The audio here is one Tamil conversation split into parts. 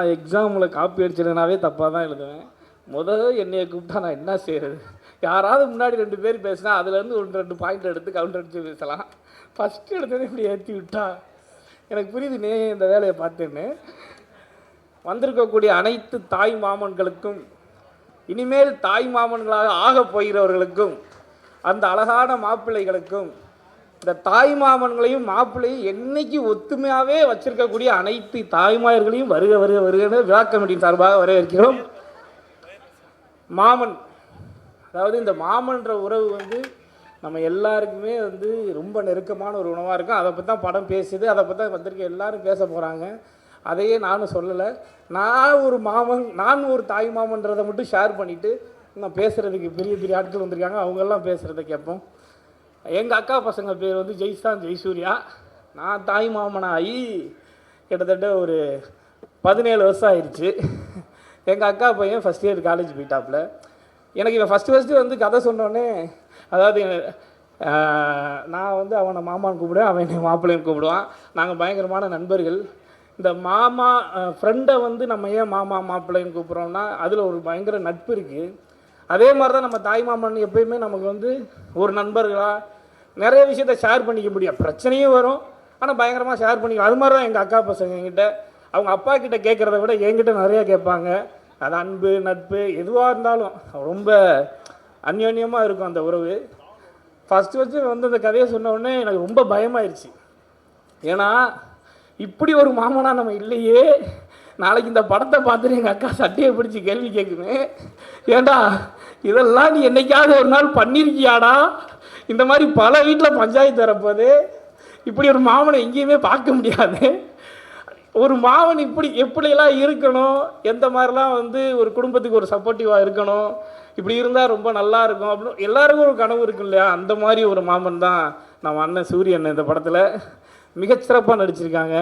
நான் எக்ஸாமில் காப்பி அடிச்சிருந்தனாவே தப்பாக தான் எழுதுவேன். முதல்ல என்னையை கூப்பிட்டா நான் என்ன செய்கிறது யாராவது முன்னாடி ரெண்டு பேர் பேசினா அதுலேருந்து ஒன்று ரெண்டு பாயிண்ட் எடுத்து கவுண்டர் அடித்து பேசலாம். ஃபஸ்ட்டு எடுத்தது இப்படி ஏற்றி விட்டா. எனக்கு புரியுது நீ இந்த வேலையை பார்த்தேன்னு. வந்திருக்கக்கூடிய அனைத்து தாய் மாமன்களுக்கும் இனிமேல் தாய் மாமன்களாக ஆகப் போகிறவர்களுக்கும் அந்த அழகான மாப்பிள்ளைகளுக்கும் இந்த தாய் மாமன்களையும் மாப்பிள்ளையும் என்னைக்கு ஒத்துமையாகவே வச்சிருக்கக்கூடிய அனைத்து தாய்மார்களையும் வருக வருக வருகன்னு விழா கமிட்டியின் சார்பாக வரவேற்கிறோம். மாமன். அதாவது இந்த மாமன்ற உறவு வந்து நம்ம எல்லாருக்குமே வந்து ரொம்ப நெருக்கமான ஒரு உணவாக இருக்கும். அதை பற்றி தான் படம் பேசுது. அதை பற்றி தான் வந்திருக்க எல்லாரும் பேச போகிறாங்க அதையே நானும் சொல்லலை. நான் ஒரு மாமன் நான் ஒரு தாய் மாமன்றதை மட்டும் ஷேர் பண்ணிவிட்டு நான் பேசுகிறதுக்கு பெரிய பெரிய ஆட்கள் வந்திருக்காங்க. அவங்கெல்லாம் பேசுகிறத கேட்போம். எங்கள் அக்கா பசங்க பேர் வந்து ஜெய்சான் ஜெய்சூர்யா. நான் தாய் மாமனாகி கிட்டத்தட்ட ஒரு பதினேழு வருஷம் ஆயிடுச்சு. எங்கள் அக்கா பையன் ஃபஸ்ட் இயர் காலேஜ் போயிட்டாப்புல. எனக்கு இவன் ஃபஸ்ட்டு ஃபஸ்ட்டு வந்து கதை சொன்னோடனே அதாவது நான் வந்து அவனை மாமான்னு கூப்பிடுவேன் அவன் என்னை மாப்பிள்ளைன்னு கூப்பிடுவான். நாங்கள் பயங்கரமான நண்பர்கள். இந்த மாமா ஃப்ரெண்டை வந்து நம்ம ஏன் மாமா மாப்பிள்ளைன்னு கூப்பிட்றோம்னா அதில் ஒரு பயங்கர நட்பு இருக்குது அதே மாதிரி தான் நம்ம தாய் மாமன் எப்பயுமே நமக்கு வந்து ஒரு நண்பர்களாக நிறைய விஷயத்த ஷேர் பண்ணிக்க முடியும். பிரச்சனையும் வரும். ஆனால் பயங்கரமாக ஷேர் பண்ணிக்க அது மாதிரி தான் எங்கள் அக்கா பசங்க என்கிட்ட. அவங்க அப்பா கிட்ட கேட்குறத விட என்கிட்ட நிறையா கேட்பாங்க. அது அன்பு நட்பு எதுவாக இருந்தாலும் ரொம்ப அந்யோன்யமாக இருக்கும் அந்த உறவு. ஃபஸ்ட்டு ஃபஸ்ட்டு வந்து அந்த கதையை சொன்ன உடனே எனக்கு ரொம்ப பயமாயிருச்சு. ஏன்னா இப்படி ஒரு மாமனாக நம்ம இல்லையே. நாளைக்கு இந்த படத்தை பார்த்துட்டு எங்கள் அக்கா சட்டையை பிடிச்சி கேள்வி கேட்குமே ஏண்டா இதெல்லாம் நீ என்னைக்காவது ஒரு நாள் பண்ணியிருக்கியாடா இந்த மாதிரி பல வீட்டில் பஞ்சாயத்து வரப்போது இப்படி ஒரு மாமனை எங்கேயுமே பார்க்க முடியாது. ஒரு மாமன் இப்படி எப்படியெல்லாம் இருக்கணும்? எந்த மாதிரிலாம் வந்து ஒரு குடும்பத்துக்கு ஒரு சப்போர்ட்டிவாக இருக்கணும்? இப்படி இருந்தால் ரொம்ப நல்லா இருக்கும். அப்படின்னு எல்லாருக்கும் ஒரு கனவு இருக்கும் இல்லையா? அந்த மாதிரி ஒரு மாமன் தான் நம்ம அண்ணன் சூரியன் இந்த படத்தில். மிகச்சிறப்பாக நடிச்சிருக்காங்க.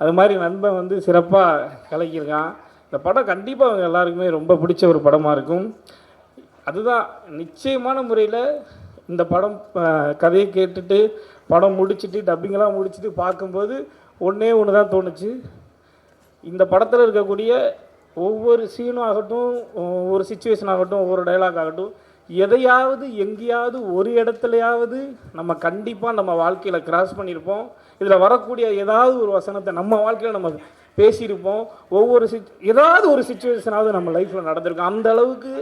அது மாதிரி நண்பன் வந்து சிறப்பாக கலக்கியிருக்கான். இந்த படம் கண்டிப்பாக அவங்க எல்லாருக்குமே ரொம்ப பிடிச்ச ஒரு படமாக இருக்கும். அதுதான் நிச்சயமான முறையில் இந்த படம் கதையை கேட்டுட்டு படம் முடிச்சுட்டு டப்பிங்கெல்லாம் முடிச்சுட்டு பார்க்கும்போது ஒன்றே ஒன்று தான் தோணுச்சு. இந்த படத்தில் இருக்கக்கூடிய ஒவ்வொரு சீனும் ஆகட்டும் ஒவ்வொரு சுச்சுவேஷன் ஆகட்டும் ஒவ்வொரு டைலாக் ஆகட்டும் எதையாவது எங்கேயாவது ஒரு இடத்துலையாவது நம்ம கண்டிப்பாக நம்ம வாழ்க்கையில் கிராஸ் பண்ணியிருப்போம் இதில் வரக்கூடிய ஏதாவது ஒரு வசனத்தை நம்ம வாழ்க்கையில் நம்ம பேசியிருப்போம். ஒவ்வொரு சிச் ஏதாவது ஒரு சுச்சுவேஷனாவது நம்ம லைஃப்பில் நடந்திருக்கும். அந்த அளவுக்கு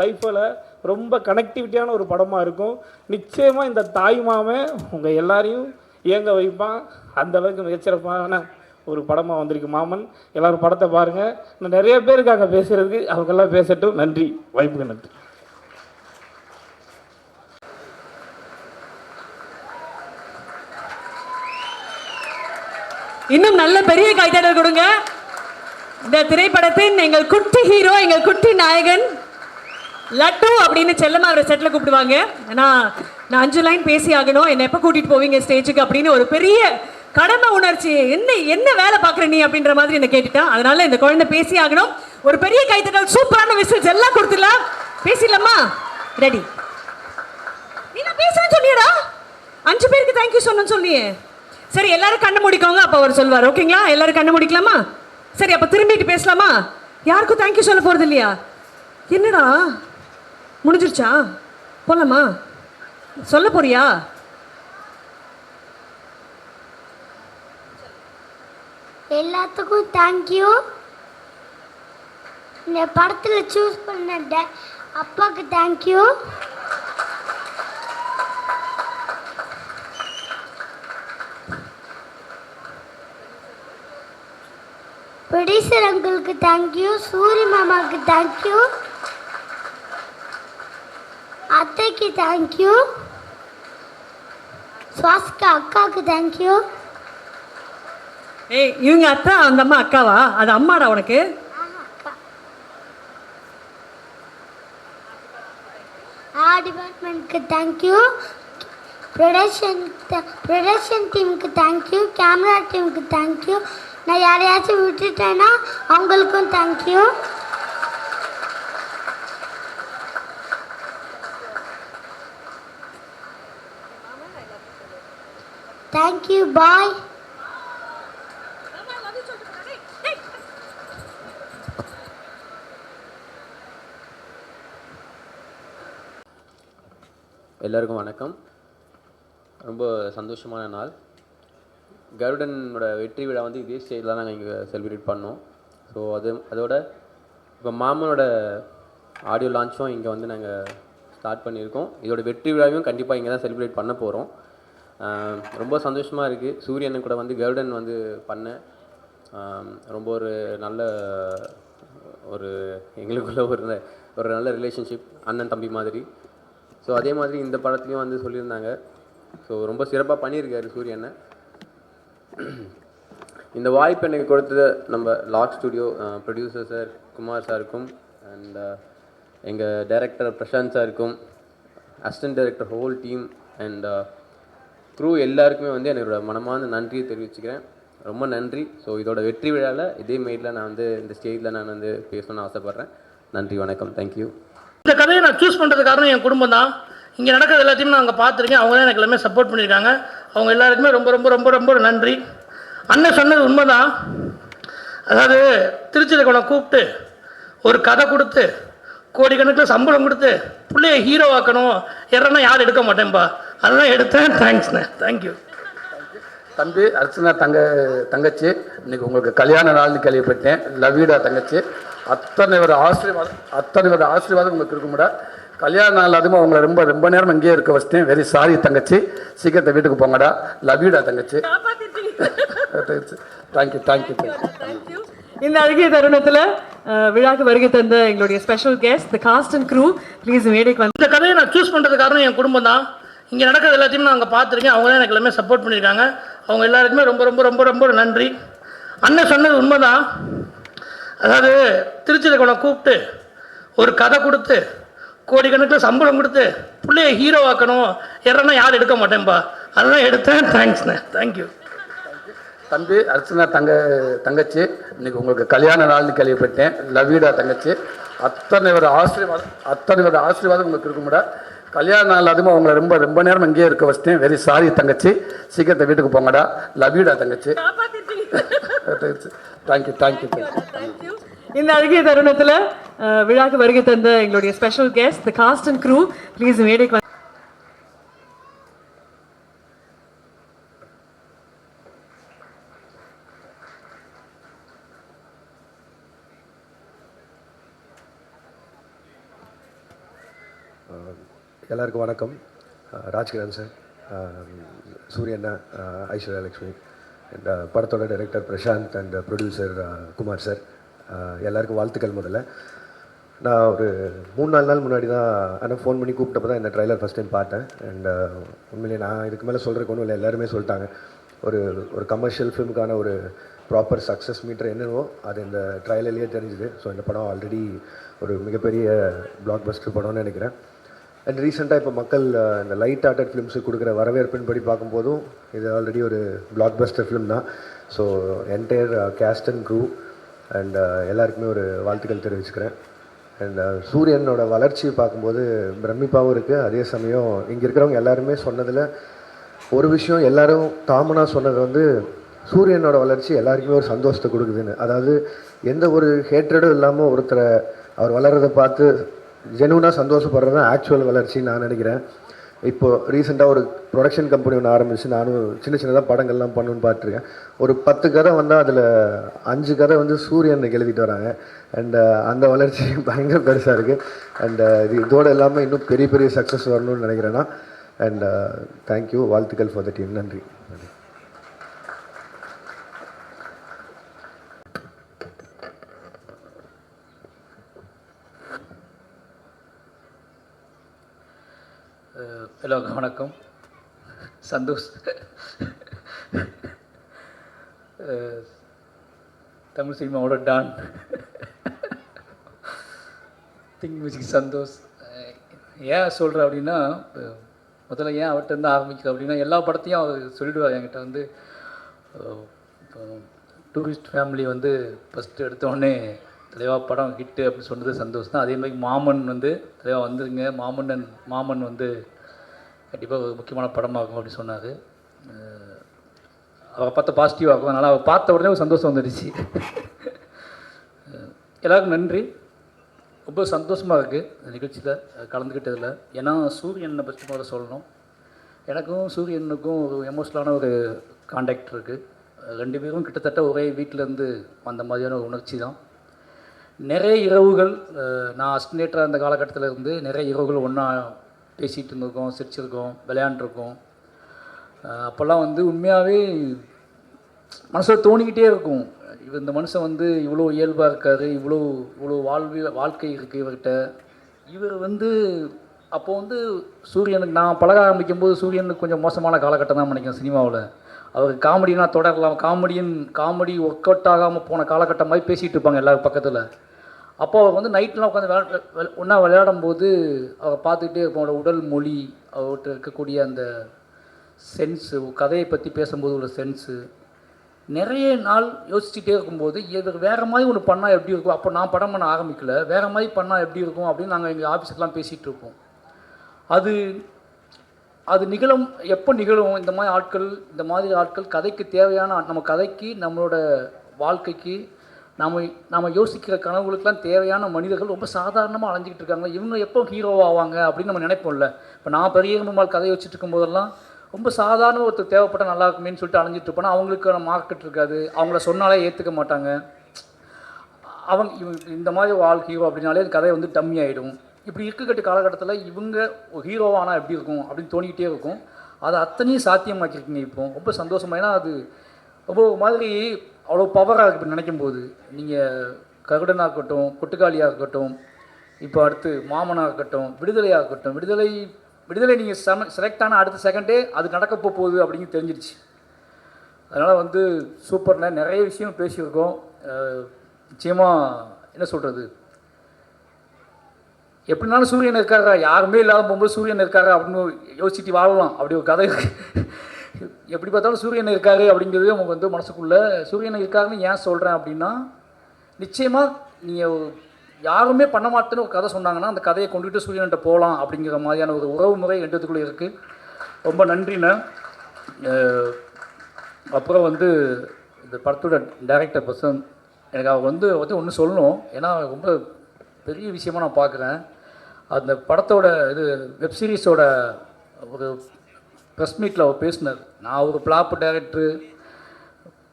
லைஃப்பில் ரொம்ப கனெக்டிவிட்டியான ஒரு படமாக இருக்கும். நிச்சயமாக இந்த தாய் மாமன் உங்கள் எல்லாரையும் இயங்க வைப்பான். அந்த அளவுக்கு மிகச்சிறப்பான ஒரு படமாக வந்திருக்கு மாமன். எல்லோரும் படத்தை பாருங்கள் இன்னும் நிறைய பேர் இருக்காங்க பேசுகிறதுக்கு அவங்கெல்லாம் பேசட்டும். நன்றி. வாய்ப்புக்கு நன்றி. இன்னும் நல்ல பெரிய கைத்தட்டல் கொடுங்க. இந்த திரைப்படத்தின் எங்கள் குட்டி ஹீரோ எங்கள் குட்டி நாயகன் லட்டு அப்படின்னு செல்லமா அவரை செட்டில் கூப்பிடுவாங்க. ஏன்னா நான் அஞ்சு லைன் பேசி ஆகணும். என்னை எப்போ கூட்டிட்டு போவீங்க ஸ்டேஜுக்கு அப்படின்னு ஒரு பெரிய கடமை உணர்ச்சி. என்ன என்ன வேலை பார்க்குற நீ அப்படின்ற மாதிரி என்ன கேட்டுட்டான் அதனால இந்த குழந்தை பேசி ஆகணும். ஒரு பெரிய கைத்தட்டல் சூப்பரான விசில்ஸ் எல்லாம் கொடுத்துடலாம். பேசிடலாமா? ரெடி நீ நான் பேசுறேன்னு சொல்லியடா. அஞ்சு பேருக்கு தேங்க்யூ சொன்னு சொன்னியே சரி எல்லாரும் கண்ணு முடிக்கோங்க அப்போ அவர் சொல்வார். ஓகேங்களா எல்லாரும் கண்ணு முடிக்கலாமா? சரி அப்போ திரும்பிட்டு பேசலாமா? யாருக்கும் தேங்க்யூ சொல்ல போகிறது இல்லையா? என்னடா? முடிஞ்சிருச்சா? போலாமா? சொல்ல போறியா? எல்லாத்துக்கும் தேங்க்யூ இந்த படத்தில் சூஸ் பண்ண டே- அப்பாவுக்கு தேங்க்யூ ப்ரொடியூசர் அங்கிளுக்கு தேங்க்யூ சூரி மாமாவுக்கு தேங்க்யூ அத்தைக்கு தேங்க்யூ சுவாசிகா அக்காவுக்கு தேங்க்யூ ஏய் இவங்க அத்தா அந்த அம்மா அக்காவா? அது அம்மாடா உனக்கு? ஆர்ட் டிபார்ட்மெண்ட்க்கு தேங்க்யூ ப்ரொடக்ஷன் ப்ரொடக்ஷன் டீமுக்கு தேங்க்யூ கேமரா டீமுக்கு தேங்க்யூ நான் யாரையாச்சும் விட்டுட்டேன்னா அவங்களுக்கும் தேங்க்யூ தேங்க்யூ பாய் எல்லோருக்கும் வணக்கம். ரொம்ப சந்தோஷமான நாள். கருடனோட வெற்றி விழா வந்து இதே ஸ்டேஜில் தான் நாங்கள் இங்கே செலிப்ரேட் பண்ணோம். ஸோ அது அதோட இப்போ மாமனோட ஆடியோ லான்ச்சும் இங்கே வந்து நாங்கள் ஸ்டார்ட் பண்ணியிருக்கோம். இதோட வெற்றி விழாவையும் கண்டிப்பாக இங்கே தான் செலிப்ரேட் பண்ண போகிறோம் ரொம்ப சந்தோஷமாக இருக்குது சூரியன் கூட வந்து கருடன் வந்து பண்ணேன் ரொம்ப ஒரு நல்ல ஒரு எங்களுக்குள்ள ஒரு ஒரு நல்ல ரிலேஷன்ஷிப் அண்ணன் தம்பி மாதிரி. ஸோ அதே மாதிரி இந்த படத்துலையும் வந்து சொல்லியிருந்தாங்க. ஸோ ரொம்ப சிறப்பாக பண்ணியிருக்காரு சூரியனை. இந்த வாய்ப்பு எனக்கு கொடுத்தது நம்ம lark studio producer sir Kumar சாருக்கும் அண்ட் எங்கள் டைரக்டர் பிரசாந்த் சாருக்கும் assistant director whole team and crew எல்லாருக்குமே வந்து என்னோட மனமான நன்றியை தெரிவிச்சுக்கிறேன். ரொம்ப நன்றி. ஸோ இதோட வெற்றி விழாவில் இதே மாரியில் நான் வந்து இந்த ஸ்டேஜில் நான் வந்து பேசணும்னு ஆசைப்பட்றேன். நன்றி வணக்கம். தேங்க்யூ இந்த கதையை நான் சூஸ் பண்ணுறது காரணம் என் குடும்பம் தான் இங்கே நடக்கிறது எல்லாத்தையும் நான் அங்கே பார்த்துருக்கேன். அவங்க தான் எனக்கு எல்லாமே சப்போர்ட் பண்ணியிருக்காங்க. அவங்க எல்லாருக்குமே ரொம்ப ரொம்ப ரொம்ப ரொம்ப நன்றி. அண்ணன் சொன்னது உண்மைதான். அதாவது திருச்சியில் கொண்டு கூப்பிட்டு ஒரு கதை கொடுத்து கோடிக்கணக்கில் சம்பளம் கொடுத்து பிள்ளைய ஹீரோ ஆக்கணும். எறனா யாரும் எடுக்க மாட்டேன்பா? அதெல்லாம் எடுத்தேன். தேங்க்ஸ்ண்ணே தேங்க்யூ தம்பி அர்ச்சனா தங்க தங்கச்சி. இன்னைக்கு உங்களுக்கு கல்யாண நாள்னு கேள்விப்பட்டேன். லவீடா தங்கச்சி. அத்தனை ஒரு ஆசீர்வாதம் அத்தனை ஒரு ஆசீர்வாதம் உங்களுக்கு இருக்கும்டா. கல்யாண நாள் அதுவும் உங்களை ரொம்ப ரொம்ப நேரம் இங்கேயே இருக்க வச்சிட்டேன். வெரி சாரி தங்கச்சி. சீக்கிரத்தை வீட்டுக்கு போங்கடா. லவீடா தங்கச்சி. தேங்க்யூ தேங்க்யூ தேங்க்யூ இந்த அழகிய தருணத்துல விழாக்கு வருகை தந்த எங்களுடைய special guest the cast and crew please மேடைக்கு வந்து இந்த கதையை நான் சூஸ் பண்ணுறது காரணம் என் குடும்பம் தான். இங்கே நடக்கிறது எல்லாத்தையும் நான் அங்கே பார்த்துருக்கேன். அவங்க தான் எனக்கு எல்லாமே சப்போர்ட் பண்ணியிருக்காங்க. அவங்க எல்லாருக்குமே ரொம்ப ரொம்ப ரொம்ப ரொம்ப நன்றி. அண்ணன் சொன்னது உண்மைதான். அதாவது திருச்சியில் கொண்டு கூப்பிட்டு ஒரு கதை கொடுத்து கோடிக்கணக்கில் சம்பளம் கொடுத்து பிள்ளைய ஹீரோ ஆக்கணும். எறனா யாரும் எடுக்க மாட்டேன்பா. அதெல்லாம் எடுத்தேன். தேங்க்ஸ்ண்ணே தேங்க்யூ தம்பி அர்ச்சனா தங்க தங்கச்சி. இன்னைக்கு உங்களுக்கு கல்யாண நாள்னு கேள்விப்பட்டேன். லவீடா தங்கச்சி. அத்தனை ஒரு ஆசீர்வாதம் அத்தனை ஒரு ஆசீர்வாதம் உங்களுக்கு இருக்கும்டா கல்யாண நாள் அதுவும் உங்களை ரொம்ப ரொம்ப நேரம் இங்கேயே இருக்க வச்சிட்டேன். வெரி சாரி தங்கச்சி. சீக்கிரத்தை வீட்டுக்கு போங்கடா. லவீடா தங்கச்சி. தேங்க்யூ தேங்க்யூ தேங்க்யூ இந்த அழகிய தருணத்துல விழாக்கு வருகை தந்த எங்களுடைய special guest the cast and crew please மேடைக்கு எல்லாருக்கும் வணக்கம். ராஜ்கிரண் சார் சூரியண்ணா ஐஸ்வர்யா லக்ஷ்மி அண்ட் படத்தோட director Prashanth and producer Kumar sir. எல்லாருக்கும் வாழ்த்துக்கள் முதல்ல. நான் ஒரு மூணு நாலு நாள் முன்னாடி தான் ஆனால் ஃபோன் பண்ணி கூப்பிட்டப்போ தான் இந்த ட்ரைலர் ஃபஸ்ட் டைம் பார்த்தேன். அண்ட் உண்மையிலே நான் இதுக்கு மேலே சொல்கிறதுக்கு ஒன்றும் இல்லை எல்லாருமே சொல்லிட்டாங்க. ஒரு ஒரு கமர்ஷியல் ஃபிலிமுக்கான ஒரு ப்ராப்பர் சக்ஸஸ் மீட்டர் என்னவோ அது இந்த ட்ரையலர்லேயே தெரிஞ்சுது. ஸோ இந்த படம் ஆல்ரெடி ஒரு மிகப்பெரிய பிளாக் பஸ்டர் படம்னு நினைக்கிறேன். அண்ட் ரீசெண்டாக இப்போ மக்கள் இந்த லைட் ஆர்டட் ஃபிலிம்ஸுக்கு கொடுக்குற வரவேற்பின் படி பார்க்கும்போதும் இது ஆல்ரெடி ஒரு பிளாக் பஸ்டர் ஃபிலிம் தான் so entire cast and crew and uh, எல்லாருக்குமே ஒரு வாழ்த்துக்கள் தெரிவிச்சுக்கிறேன். அண்ட் uh, சூரியனோட வளர்ச்சி பார்க்கும்போது பிரமிப்பாகவும் இருக்குது அதே சமயம் இங்கே இருக்கிறவங்க எல்லாருமே சொன்னதில் ஒரு விஷயம் எல்லாரும் காமனாக சொன்னது வந்து சூரியனோட வளர்ச்சி எல்லாருக்குமே ஒரு சந்தோஷத்தை கொடுக்குதுன்னு. அதாவது எந்த ஒரு ஹேட்ரடும் இல்லாமல் ஒருத்தரை அவர் வளர்றதை பார்த்து ஜெனுவனாக சந்தோஷப்படுறது தான் ஆக்சுவல் வளர்ச்சின்னு நான் நினைக்கிறேன். இப்போ ரீசெண்டாக ஒரு ப்ரொடக்ஷன் கம்பெனி ஒன்று ஆரம்பிச்சு நானும் சின்ன சின்னதாக படங்கள்லாம் பண்ணுன்னு பார்த்துருக்கேன். ஒரு பத்து கதை வந்தால் அதில் அஞ்சு கதை வந்து சூரியன் எழுதிட்டு வராங்க. அண்ட் uh, அந்த வளர்ச்சி பயங்கர பெருசாக இருக்குது அண்ட் uh, இது இதோட இல்லாமல் இன்னும் பெரிய பெரிய சக்ஸஸ் வரணும்னு நினைக்கிறேன்னா அண்ட் தேங்க்யூ uh, வாழ்த்துக்கள் ஃபார் த டீம் நன்றி. ஹலோ வணக்கம். சந்தோஷ். தமிழ் சினிமாவோட டான். Thing music Santhosh. ஏன் சொல்கிறேன் அப்படின்னா முதல்ல ஏன் அவர்கிட்ட இருந்து ஆரம்பிக்குது அப்படின்னா எல்லா படத்தையும் அவர் சொல்லிடுவார் என்கிட்ட வந்து டூரிஸ்ட் ஃபேமிலி வந்து ஃபஸ்ட்டு எடுத்தோடனே தலைவா படம் ஹிட்டு அப்படின்னு சொன்னது சந்தோஷம் தான். அதே மாதிரி மாமன் வந்து தலைவா வந்துருங்க. மாமன்னன் மாமன் வந்து கண்டிப்பாக ஒரு முக்கியமான படமாகும் அப்படின்னு சொன்னார். அவரை பார்த்த பாசிட்டிவாக இருக்கும் அதனால் அவர் பார்த்த உடனே ஒரு சந்தோஷம் வந்துடுச்சு. எல்லாருக்கும் நன்றி. ரொம்ப சந்தோஷமாக இருக்குது இந்த நிகழ்ச்சியில் கலந்துக்கிட்டதில் ஏன்னா சூரியனை பற்றி முதல்ல சொல்லணும். எனக்கும் சூரியனுக்கும் ஒரு எமோஷனலான ஒரு காண்டாக்ட் இருக்குது ரெண்டு பேரும் கிட்டத்தட்ட ஒரே வீட்டிலேருந்து வந்த மாதிரியான ஒரு உணர்ச்சி தான் நிறைய இரவுகள் நான் அஸ்டினேட்டராக அந்த காலகட்டத்தில் இருந்து நிறைய இரவுகள் ஒன்றா பேசிகிட்டு இருந்திருக்கோம் சிரிச்சிருக்கோம் விளையாண்டுருக்கோம். அப்போல்லாம் வந்து உண்மையாகவே மனசில் தோணிக்கிட்டே இருக்கும். இவ இந்த மனுஷன் வந்து இவ்வளோ இயல்பாக இருக்கார் இவ்வளோ இவ்வளோ வாழ்வி வாழ்க்கை இருக்குது இவர்கிட்ட. இவர் வந்து அப்போது வந்து சூரியனுக்கு நான் பழக ஆரம்பிக்கும் போது சூரியனுக்கு கொஞ்சம் மோசமான காலகட்டம் தான் நினைக்கிறேன் சினிமாவில். அவருக்கு காமெடினா தொடரலாம். காமெடியின் காமெடி ஒர்க் அவுட் ஆகாமல் போன காலகட்டம் மாதிரி பேசிகிட்டு இருப்பாங்க எல்லாரும் பக்கத்தில். அப்போ வந்து நைட்லாம் உட்காந்து விளையாட ஒன்றா விளையாடும் போது அவரை பார்த்துக்கிட்டே இருப்போம் அவரோட உடல் மொழி அவர்கிட்ட இருக்கக்கூடிய அந்த சென்ஸு கதையை பற்றி பேசும்போது உள்ள சென்ஸு நிறைய நாள் யோசிச்சுட்டே இருக்கும்போது இது வேறு மாதிரி ஒன்று பண்ணால் எப்படி இருக்கும்? அப்போ நான் படம் பண்ண ஆரம்பிக்கல. வேறு மாதிரி பண்ணால் எப்படி இருக்கும் அப்படின்னு நாங்கள் எங்கள் ஆஃபீஸுக்கெலாம் பேசிகிட்டு இருப்போம். அது அது நிகழும் எப்போ நிகழும்? இந்த மாதிரி ஆட்கள் இந்த மாதிரி ஆட்கள் கதைக்கு தேவையான நம்ம கதைக்கு நம்மளோட வாழ்க்கைக்கு நம்ம நம்ம யோசிக்கிற கனவுகளுக்கெல்லாம் தேவையான மனிதர்கள் ரொம்ப சாதாரணமாக அலைஞ்சிக்கிட்டு இருக்காங்க. இவங்க எப்போ ஹீரோ ஆவாங்க அப்படின்னு நம்ம நினைப்போம்ல. இப்போ நான் பெரிய பெருமாள் கதை வச்சுட்டு இருக்கும்போதெல்லாம் ரொம்ப சாதாரண ஒருத்தர் தேவைப்பட்ட நல்லா இருக்குமேன்னு சொல்லிட்டு அலைஞ்சிட்டு இருப்போம்னா அவங்களுக்கு மார்க்கெட் இருக்காது. அவங்கள சொன்னாலே ஏற்றுக்க மாட்டாங்க. அவங்க இவங்க இந்த மாதிரி ஒரு ஆள் ஹீரோ அப்படின்னாலே கதை வந்து டம்மி ஆகிடும் இப்படி இருக்கக்கட்டு காலகட்டத்தில் இவங்க ஹீரோவானால் எப்படி இருக்கும் அப்படின்னு தோணிக்கிட்டே இருக்கும். அதை அத்தனையும் சாத்தியமாக்கியிருக்கீங்க இப்போ. ரொம்ப சந்தோஷமா. ஏன்னா அது ரொம்ப மாதிரி அவ்வளோ பவராக இப்போ நினைக்கும்போது நினைக்கும் போது நீங்கள் கருடனாக இருக்கட்டும் கொட்டுக்காளியாக இருக்கட்டும் இப்போ அடுத்து மாமனாக இருக்கட்டும் விடுதலையாக இருக்கட்டும் விடுதலை விடுதலை நீங்கள் செம செலக்ட் ஆனால் அடுத்த செகண்டே அது நடக்க போகுது அப்படின்னு தெரிஞ்சிருச்சு. அதனால் வந்து சூப்பர்ண்ணே நிறைய விஷயம் பேசியிருக்கோம். நிச்சயமாக என்ன சொல்கிறது எப்படினாலும் சூரியன் இருக்காரா? யாருமே இல்லாத போகும்போது சூரியன் இருக்காரா அப்படின்னு யோசிச்சுட்டு வாழலாம். அப்படி ஒரு கதை எப்படி பார்த்தாலும் சூரியன் இருக்காரு அப்படிங்கிறது அவங்க வந்து மனசுக்குள்ள சூரியன் இருக்காருன்னு ஏன் சொல்கிறேன் அப்படின்னா நிச்சயமாக நீங்கள் யாருமே பண்ண மாட்டேன்னு ஒரு கதை சொன்னாங்கன்னா அந்த கதையை கொண்டுகிட்டு சூரியன்கிட்ட போகலாம் அப்படிங்கிற மாதிரியான ஒரு உறவு முறை ரெண்டுத்துக்குள்ளே இருக்குது ரொம்ப நன்றிண்ணே. அப்புறம் வந்து இந்த படத்தோட டேரக்டர் பர்சன் எனக்கு அவர் வந்து வந்து ஒன்று சொல்லணும். ஏன்னா ரொம்ப பெரிய விஷயமாக நான் பார்க்குறேன். அந்த படத்தோட இது வெப் சீரிஸோட ஒரு ப்ரெஸ் மீட்டில் அவர் பேசினார். நான் ஒரு பிளாப் டைரக்டரு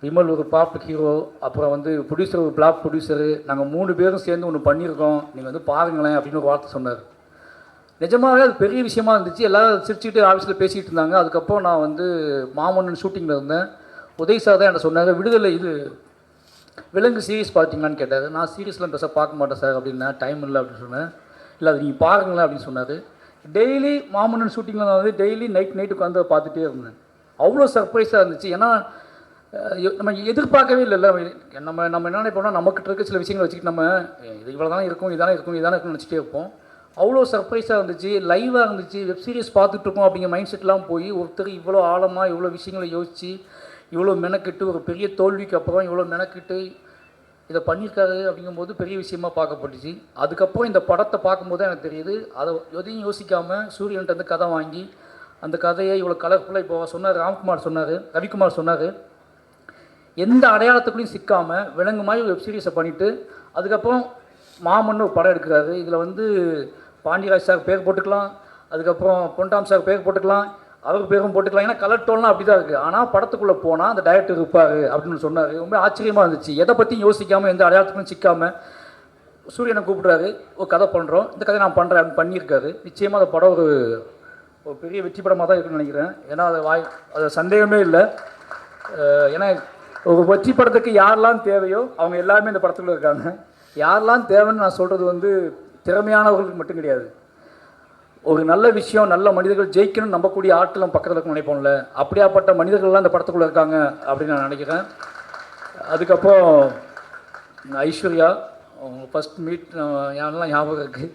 விமல் ஒரு பிளாப் ஹீரோ அப்புறம் வந்து ப்ரொடியூசர் ஒரு பிளாப் ப்ரொடியூசரு நாங்கள் மூணு பேரும் சேர்ந்து ஒன்று பண்ணியிருக்கோம். நீங்கள் வந்து பாருங்களேன் அப்படின்னு ஒரு வார்த்தை சொன்னார். நிஜமாவே அது பெரிய விஷயமா இருந்துச்சு. எல்லோரும் சிரிச்சுட்டு ஆஃபீஸில் பேசிகிட்டு இருந்தாங்க. அதுக்கப்புறம் நான் வந்து மாமன்னன் ஷூட்டிங்கில் இருந்தேன். உதய் சார் தான் என்கிட்ட சொன்னாங்க விடுதலை இது விலங்கு சீரீஸ் பார்த்தீங்களான்னு கேட்டார். நான் சீரியஸ்லாம் பெருசாக பார்க்க மாட்டேன் சார் அப்படின்னா டைம் இல்லை அப்படின்னு சொன்னேன். இல்லை அது நீங்கள் பாருங்களேன் அப்படின்னு சொன்னார். டெய்லி மாமன்னன் ஷூட்டிங்கில் நான் வந்து டெய்லி நைட் நைட் உட்காந்து பார்த்துட்டே இருந்தேன். அவ்வளோ சர்ப்ரைஸாக இருந்துச்சு. ஏன்னா நம்ம எதிர்பார்க்கவே இல்லைல்ல. நம்ம நம்ம என்ன நினைப்போம்னா நமக்கிட்ட இருக்க சில விஷயங்களை வச்சுக்கிட்டு நம்ம இது இவ்வளோ தான் இருக்கும் இதான இருக்கும் இதான இருக்கும்னு நினச்சிட்டே இருப்போம். அவ்வளோ சர்ப்ரைஸாக இருந்துச்சு. லைவாக இருந்துச்சு. வெப் சீரிஸ் பார்த்துட்டு இருக்கோம் அப்படிங்கிற மைண்ட் செட்லாம் போய் ஒருத்தர் இவ்வளோ ஆழமாக இவ்வளோ விஷயங்களை யோசித்து இவ்வளோ மெனக்கிட்டு ஒரு பெரிய தோல்விக்கு அப்புறம் இவ்வளோ மெனக்கிட்டு இதை பண்ணியிருக்காரு அப்படிங்கும்போது பெரிய விஷயமா பார்க்கப்பட்டுச்சு. அதுக்கப்புறம் இந்த படத்தை பார்க்கும்போது எனக்கு தெரியுது அதை எதையும் யோசிக்காமல் சூரியன்ட்டு வந்து கதை வாங்கி அந்த கதையை இவ்வளோ கலர்ஃபுல்லாக இப்போ சொன்னார் ராம்குமார் சொன்னார் ரவிக்குமார் சொன்னார். எந்த அடையாளத்துக்குள்ளேயும் சிக்காமல் விலங்கு மாதிரி ஒரு வெப்சீரிஸை பண்ணிவிட்டு அதுக்கப்புறம் மாமன்னு ஒரு படம் எடுக்கிறாரு. இதில் வந்து பாண்டியராஜ் சார் பேர் போட்டுக்கலாம் அதுக்கப்புறம் பொன்டாம் சார் பேர் போட்டுக்கலாம் அவர் பேரும் போட்டுக்கலாம் ஏன்னா கலர் டோன்லாம் அப்படி தான் இருக்குது ஆனால் படத்துக்குள்ளே போனால் அந்த டைரக்டர் இருப்பார் அப்படின்னு சொன்னார். ரொம்ப ஆச்சரியமாக இருந்துச்சு. எதை பற்றியும் யோசிக்காமல் எந்த அடையாளத்துக்கும் சிக்காமல் சூரியனை கூப்பிடுறாரு. ஒரு கதை பண்ணுறோம் இந்த கதை நான் பண்ணுறேன் அப்படின்னு பண்ணியிருக்காரு. நிச்சயமாக அந்த படம் ஒரு ஒரு பெரிய வெற்றி படமாக தான் இருக்குன்னு நினைக்கிறேன். ஏன்னா அது வாய் அது சந்தேகமே இல்லை. ஏன்னா ஒரு வெற்றி படத்துக்கு யாரெல்லாம் தேவையோ அவங்க எல்லாருமே இந்த படத்துக்குள்ள இருக்காங்க. யாரெல்லாம் தேவைன்னு நான் சொல்கிறது வந்து திறமையானவர்களுக்கு மட்டும் கிடையாது. ஒரு நல்ல விஷயம் நல்ல மனிதர்கள் ஜெயிக்கணும்னு நம்பக்கூடிய ஆட்கள் நம்ம பக்கத்தில் இருக்க நினைப்போம்ல. அப்படியாப்பட்ட மனிதர்கள்லாம் இந்த படத்துக்குள்ளே இருக்காங்க அப்படின்னு நான் நினைக்கிறேன். அதுக்கப்புறம் ஐஸ்வர்யா ஃபஸ்ட் மீட் யாரெல்லாம் ஞாபகம் இருக்குது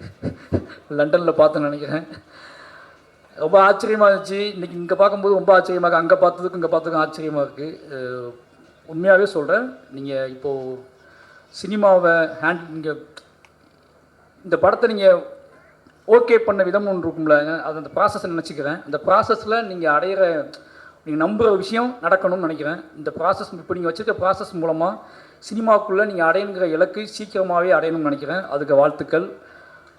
லண்டனில் பார்த்தேன்னு நினைக்கிறேன். ரொம்ப ஆச்சரியமாக இருந்துச்சு. இன்றைக்கி இங்கே பார்க்கும்போது ரொம்ப ஆச்சரியமாக இருக்குது அங்கே பார்த்ததுக்கும் இங்கே பார்த்ததுக்கும் ஆச்சரியமாக இருக்குது உண்மையாகவே சொல்கிறேன் நீங்கள் இப்போது சினிமாவை ஹேண்ட் நீங்கள் இந்த படத்தை நீங்கள் ஓகே பண்ண விதம் ஒன்று இருக்கும்ல. அது அந்த ப்ராசஸ் நினச்சிக்கிறேன். அந்த ப்ராசஸில் நீங்கள் அடையிற நீங்கள் நம்புகிற விஷயம் நடக்கணும்னு நினைக்கிறேன். இந்த ப்ராசஸ் இப்போ நீங்கள் வச்சுருக்க ப்ராசஸ் மூலமாக சினிமாக்குள்ளே நீங்கள் அடையணுங்கிற இலக்கு சீக்கிரமாகவே அடையணும்னு நினைக்கிறேன். அதுக்கு வாழ்த்துக்கள்.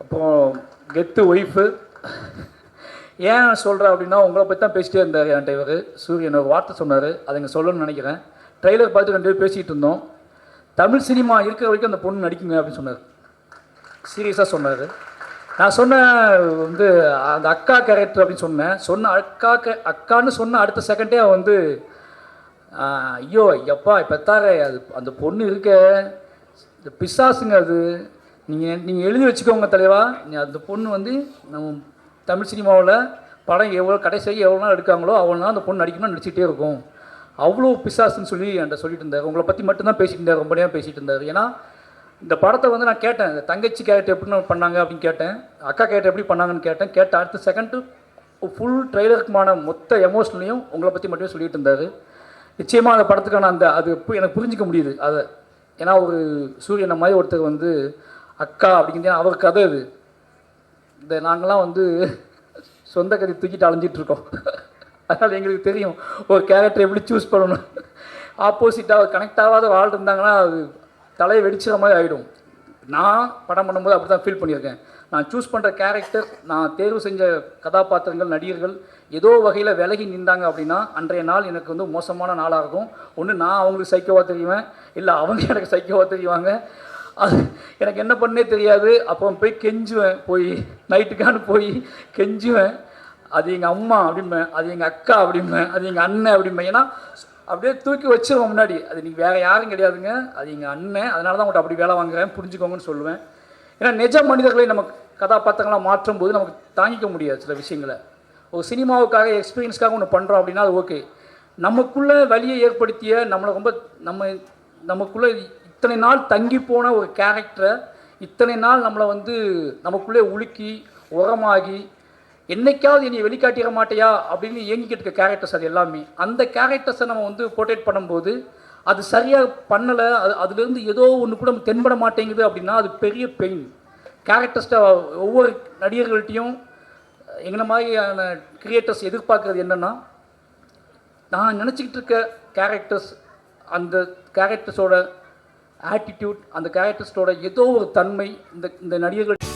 அப்புறம் கெத்து ஒய்ஃபு. ஏன் சொல்கிறேன் அப்படின்னா உங்களை பற்றி தான் பேசிட்டே இருந்தார் என் டிரைவர் சூரியன் ஒரு வார்த்தை சொன்னார். அதை இங்கே சொல்லணும்னு நினைக்கிறேன். ட்ரெய்லர் பார்த்து ரெண்டு பேரும் பேசிகிட்டு இருந்தோம். தமிழ் சினிமா இருக்கிற வரைக்கும் அந்த பொண்ணு நடிக்குங்க அப்படின்னு சொன்னார். சீரியஸாக சொன்னார். நான் சொன்னேன் வந்து அந்த அக்கா கேரக்டர் அப்படின்னு சொன்னேன். சொன்ன அக்கா அக்கான்னு சொன்ன அடுத்த செகண்டே அவன் வந்து ஐயோ எப்பா பெத்தார அது அந்த பொண்ணு இருக்க. இந்த பிசாசுங்க அது. நீங்கள் நீங்கள் எழுதி வச்சுக்கோங்க தலைவா. நீ அந்த பொண்ணு வந்து நம்ம தமிழ் சினிமாவில் படம் எவ்வளோ கடைசி எவ்வளோ நாள் எடுக்காங்களோ அவ்வளோ நாள் அந்த பொண்ணு நடிக்கணும்னு நடிச்சிட்டே இருக்கும். அவ்வளோ பிசாசுன்னு சொல்லி என்கிட்ட சொல்லிட்டு இருந்தார். உங்களை பற்றி மட்டும்தான் பேசிட்டு இருந்தார். ரொம்ப நேரம் பேசிகிட்டு இருந்தார். ஏன்னா இந்த படத்தை வந்து நான் கேட்டேன் இந்த தங்கச்சி கேரக்டர் எப்படி பண்ணாங்க அப்படின்னு கேட்டேன் அக்கா கேரக்டர் எப்படி பண்ணாங்கன்னு கேட்டேன் கேட்ட அடுத்த செகண்டு ஃபுல் ட்ரெய்லருக்குமான மொத்த எமோஷனலையும் உங்களை பற்றி மட்டுமே சொல்லிட்டு இருந்தார். நிச்சயமாக அந்த படத்துக்கான அந்த அது எனக்கு புரிஞ்சிக்க முடியுது. அதை ஏன்னா ஒரு சூரியனை மாதிரி ஒருத்தர் வந்து அக்கா அப்படிங்கிறது அவர் கதை அது. இந்த நாங்களாம் வந்து சொந்த கதை தூக்கிட்டு அலைஞ்சிட்ருக்கோம் அதனால் எங்களுக்கு தெரியும் ஒரு கேரக்டர் எப்படி சூஸ் பண்ணணும். ஆப்போசிட்டாக கனெக்ட் ஆகாத வாழ் இருந்தாங்கன்னா அது தலையை வெடிச்சிற மாதிரி ஆகிடும் நான் படம் பண்ணும்போது அப்படி தான் ஃபீல் பண்ணியிருக்கேன். நான் சூஸ் பண்ணுற கேரக்டர் நான் தேர்வு செஞ்ச கதாபாத்திரங்கள் நடிகர்கள் ஏதோ வகையில் விலகி நின்றாங்க அப்படின்னா அன்றைய நாள் எனக்கு வந்து மோசமான நாளாக இருக்கும். ஒன்று நான் அவங்களுக்கு சைக்கோவாக தெரியுவேன். இல்லை அவங்க எனக்கு சைக்கோவாக தெரியுவாங்க அது எனக்கு என்ன பண்ணே தெரியாது. அப்போ போய் கெஞ்சுவேன். போய் நைட்டுக்கான போய் கெஞ்சுவேன். அது எங்கள் அம்மா அப்படிம்பேன். அது எங்கள் அக்கா அப்படிம்பேன். அது எங்கள் அண்ணன் அப்படிம்பேன். ஏன்னா அப்படியே தூக்கி வச்சிருவோம் முன்னாடி. அது நீங்கள் வேறு யாரும் கிடையாதுங்க. அது எங்கள் அண்ணன் அதனால தான் உங்கள்கிட்ட அப்படி வேலை வாங்குறேன். புரிஞ்சுக்கோங்கன்னு சொல்லுவேன். ஏன்னா நிஜ மனிதர்களை நம்ம கதாபாத்திரங்களாக மாற்றும் போது நமக்கு தாங்கிக்க முடியாது சில விஷயங்களை. ஒரு சினிமாவுக்காக எக்ஸ்பீரியன்ஸ்க்காக ஒன்று பண்ணுறோம் அப்படின்னா அது ஓகே நமக்குள்ளே வழியை ஏற்படுத்திய நம்மளை ரொம்ப நம்ம நமக்குள்ளே இத்தனை நாள் தங்கி போன ஒரு கேரக்டரை இத்தனை நாள் நம்மளை வந்து நமக்குள்ளே உலுக்கி உரமாகி என்னைக்காவது என்னை வெளிக்காட்டிட மாட்டையா அப்படின்னு ஏங்கிக்கிட்டு இருக்க கேரக்டர்ஸ் அது எல்லாமே. அந்த கேரக்டர்ஸை நம்ம வந்து போர்ட்ரேட் பண்ணும்போது அது சரியாக பண்ணலை அது அதுலேருந்து ஏதோ ஒன்று கூட தென்பட மாட்டேங்குது அப்படின்னா அது பெரிய பெயின் கேரக்டர்ஸ்ட்டை ஒவ்வொரு நடிகர்கள்ட்டையும் எங்களை மாதிரியான கிரியேட்டர்ஸ் எதிர்பார்க்குறது என்னென்னா நான் நினச்சிக்கிட்டு இருக்க கேரக்டர்ஸ் அந்த கேரக்டர்ஸோட ஆட்டிடியூட் அந்த கேரக்டர்ஸோட ஏதோ ஒரு தன்மை இந்த இந்த நடிகர்கள்